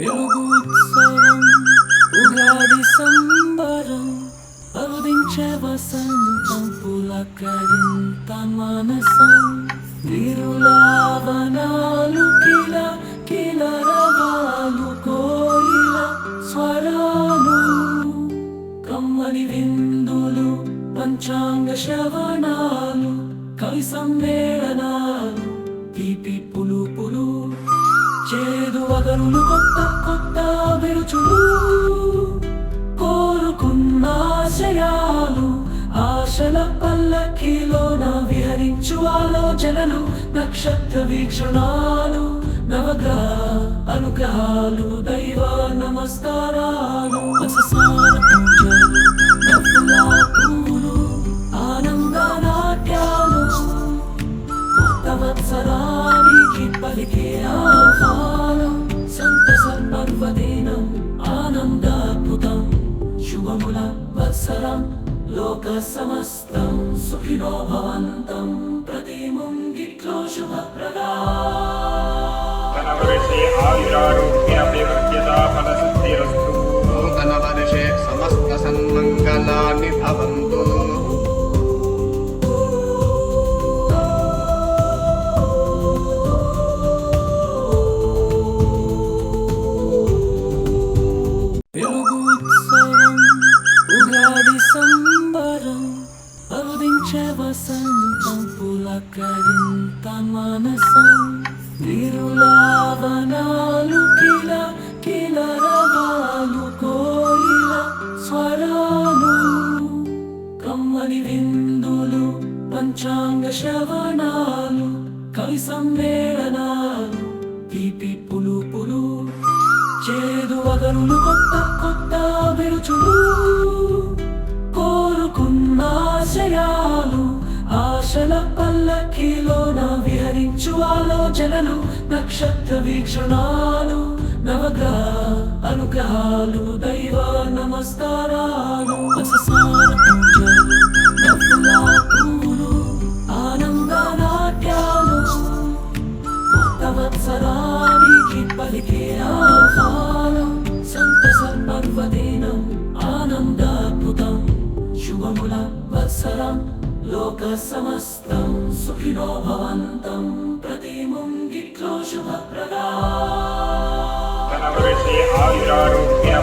పెరుగుత్సవం ఉగాది సంబరం అవధించే వసంతం పులకరింత మనసం. తిరులావనాలు కిల కిలరవాలు కోయిల స్వరాలు. కమ్మని విందులు పంచాంగ శ్రవణాలు. లేదు వగరులు కొత్త కొత్త విరుచులు. కోరుకున్న ఆశయాలు ఆశల పల్లకిలోన విహరించు ఆలోచనలు నక్షత్ర వీక్షణాలు నవగ్రహ అనుగ్రహాలు దైవ నమస్కారాలు. శుభముల వత్సరం లోక సమస్తం సుఖినో భవంతం వసంతం పులకరింత మనసం తిరులావనాలు కిల కిలరవాలు కోయిల స్వరాలు కమ్మని విందులు పంచాంగ శ్రవణాలు కవి సమ్మేళనాలు తీపి పులుపులు చేదు వగరులు కొత్త కొత్త విరుచులు కోరుకున్నాశయా విహరించు ఆలోచనలు నక్షత్ర వీక్షణాలు నవగ్రహ అనుగ్రహాలు దైవ నమస్కారాలు అససార ఆనంద నాట్యాలు కొత్త పలికే ఆహ్వానం సంతస పర్వదినం ఆనందాద్భుతం శుభముల వత్సరం లోక సమస్తం సుఖినో భవంతం ప్రతి ముంగిట్లో శుభప్రదా ఆయురారోగ్య